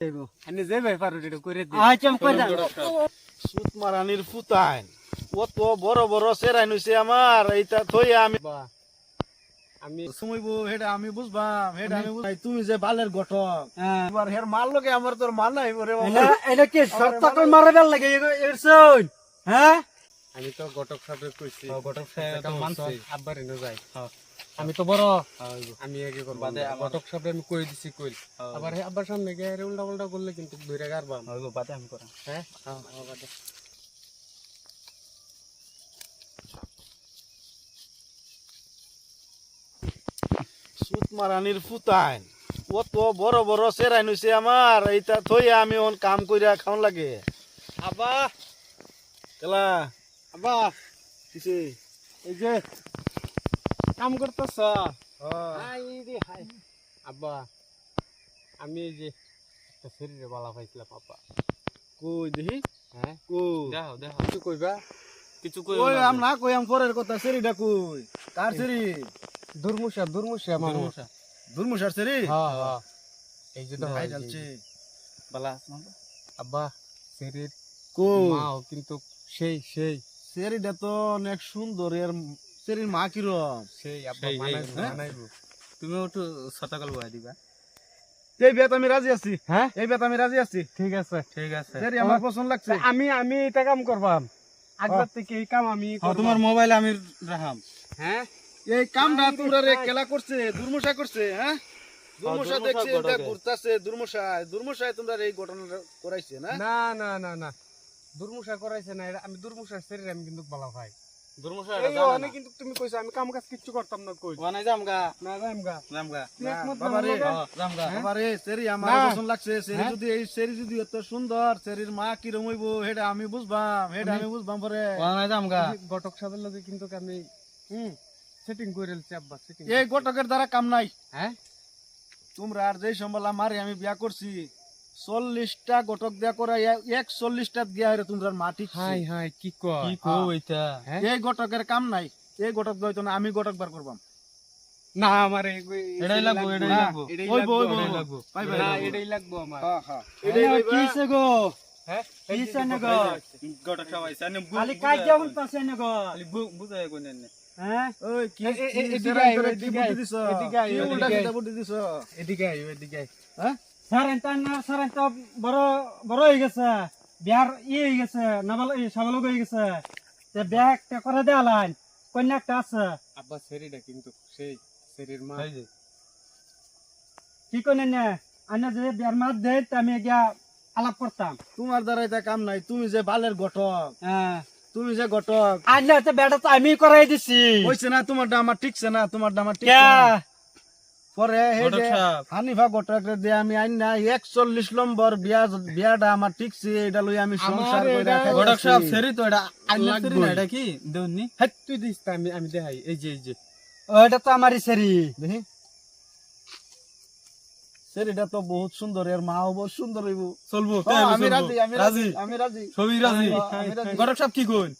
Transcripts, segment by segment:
আমি যে ভাই পারো করে দিই আচ্ছা কই না সুত মারানির ফুতাইন কত বড় বড় সেরাই নইছে আমার এইটা থই আমি আমি সুমইব হেডা আমি বুঝবাম হেডা আমি বুঝবাই তুমি যে বালের গঠক। হ্যাঁ। এবার হের মাল লগে আমার তোর মাল নাই পরে এটা এটা কি সত্তাকল মারাবেল লাগে হ্যাঁ? আমি তো ঘটক সাহেব কইছি। ঘটক সাহেব মানছে। আব্বার এনে যাই হ্যাঁ। আমি তো বড়। আমি আগে করব। বাদে ঘটক সাহেব আমি কই দিছি কইল। আবার হে আব্বার সামনে গিয়ে রে উল্টা উল্টা করলে কিন্তু ধরে গারবাম হইব বাদে আমি করা হ্যাঁ। হ্যাঁ বাদে। সুত মারানির ফুতাইন। কত বড় বড় সেরাই নইছে আমার। এইটা থই আমি অন কাম কইরা খাওন লাগে। আব্বা! কেলা? আবা কিসে? এই যে কাম করতেছ? আব্বা আমি এই যে একটা শরীরে বালা পাইছিলাম আব্বা। কই দেখি? হ্যাঁ? কই? দেখো দেখো কিছু কইবা? কিছু কই ওই আম না কই আম পরের কথা সেরিটা কই? কার সেরি দুর্মুষা দুর্মুষা দুর্মুষার সেরি হ্যাঁ হ্যাঁ। এই যে দেখো, ভাই ঢালছে বালা আব্বা শরীর কই? মাও কিন্তু সেই সেই। সেরিটা তো অনেক সুন্দর এর মা কিরম সেই আব্বা মানাইবো? মানাইবো। তুমি একটু বয় দিবা। এই বিয়াত আমি রাজি আছি। হ্যাঁ? এই বিয়াত আমি রাজি আছি। ঠিক আছে। ঠিক আছে। সেরি আমার পছন্দ লাগছে। আমি আমি এটা কাম করবাম। আগবার থেকে এই কাম আমি তোমার মোবাইল আমি রাখাম। হ্যাঁ? এই কামটা তোমরা রে খেলা করছে দুর্মশা করছে হ্যাঁ? দুর্মশা দুর্মশা দেখছে এটা ঘুরতাছে দুর্মশায় দুর্মশায় তোমরা এই ঘটনা করাইছে না? না না না না। দুর্মুষা করাইছে না আমি দুর্মুষার শরীর আমি কিন্তু ভালো ভাই দুর্মশা কিন্তু তুমি কইছো আমি কাম কাজ কিচ্ছু করতাম না কই। ওয়ানাই যামগা না যাইমগা যামগা তুই একমত বাবা রে, না হ্যাঁ, যামগা বাবা রে সেরি আমার পছন্দ লাগছে সেরি? যদি এই সেরি যদি এত সুন্দর সেরির মা কিরম হইব হেটা আমি বুঝবাম হেটা আমি বুঝবাম পরে। সাহেবের লগে কিন্তু আমি হুম সেটিং আব্বা এই ঘটকের দ্বারা কাম নাই। হ্যাঁ? তোমরা আর যেই সম্বলা মারি আমি বিয়া করছি চল্লিশটা ঘটক দিয়া করা এক চল্লিশটা দিয়া হইরে তোমরা মা ঠিক হাই হাই কি কয় কি কো এটা? এই ঘটকের কাম নাই এই ঘটক দইতো না আমি ঘটক বার করবাম না আমার এটাই লাগবো এটাই লাগবো। লাগবো। না এটাই লাগবো হ্যাঁ হ্যাঁ এটাই গো? হ্যাঁ নে গো? খালি কাজ নে গো? খালি বুঝায় কোন নে? হ্যাঁ ওই কি এদিকে এদিকে এদিকে এদিকে এদিকে এদিকে হ্যাঁ তা না সারেন তো বড় বড় হয়ে গেছে। বিয়ার ই হয়ে গেছে নাবাল ই সাবালক হয়ে গেছে। তে বিয়া একটা করে কন্যা একটা আছে। আব্বা শরীরটা কিন্তু সেই শরীর মা। কি কইনে নে? আনে যে বিয়ার মাত দে আমি গিয়া আলাপ করতাম। তোমার দ্বারা এটা কাম নাই তুমি যে বালের ঘটক। হ্যাঁ। তুমি যে ঘটক। আনে তো বেটা তো আমি করাই দিছি। হইছে না তোমারটা আমার ঠিকছে না তোমারটা আমার ঠিক পরে হে ঘটক যে সাহেব। হানিফা ঘটক দিয়ে আমি আইন না একচল্লিশ নম্বর বিয়া বিয়াটা আমার ঠিকছে এটা লই আমি সংসার আমার কইরা এটা- খাইতাছি। গটক সাহেব সেরি তো এটা আইনা সেরি লাগবই। না এটা কি? দেউনি হ্যাঁ তুই দিস আমি আমি দেখাই। এই যে এই যে। ওইটা তো আমারই সেরি দেখি। সেরিটা তো বহুত সুন্দর এর মা বহুত সুন্দর হইব। চলবো আমি চলবো। রাজি আমি রাজি আমি রাজি। সবই রাজি? সাহেব কি কইন?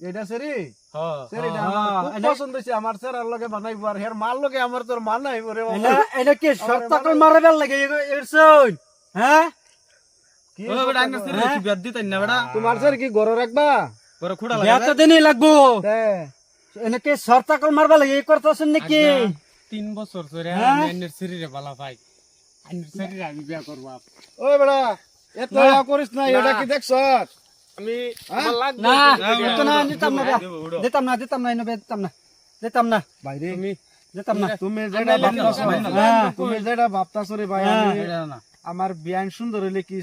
এটা সেরি? হ্যাঁ। সেরিটা হ্যাঁ, খুব পছন্দ হইছে আমার সেরার লগে বানাইব আর হের মার লগে আমার তোর মান নাই রে বাবা। এটা কি সত্তাকল মারাবেল লাগে এরছুন হ্যাঁ? কি ও বেটা আইনা সেরি হ্যাঁ? কি বিয়াদ দিতেন না বেটা? তোমার সের কি ঘর রাখবা? বড় খুড়া লাগে তো লাগবো। তে, এনেকে সর্তাকল মারবা লাগে? এই করতেছেন নাকি? তিন বছর ধরে হ্যাঁ? আমি আইনের শরীরে ভাই আইনের শরীরে আমি বিয়া করব ওই বেড়া এত করিস না এটা কি দেখছ আমি হ্যাঁ? না না দিতাম না। দিতাম না দিতাম না দিতাম না দিতাম না বাইরে তুমি দিতাম না তুমি যেটা ভাবতাছো হ্যাঁ। তুমি যেটা ভাবতাছো রে ভাই হ্যাঁ। আমার বিয়ান সুন্দর হইলে কি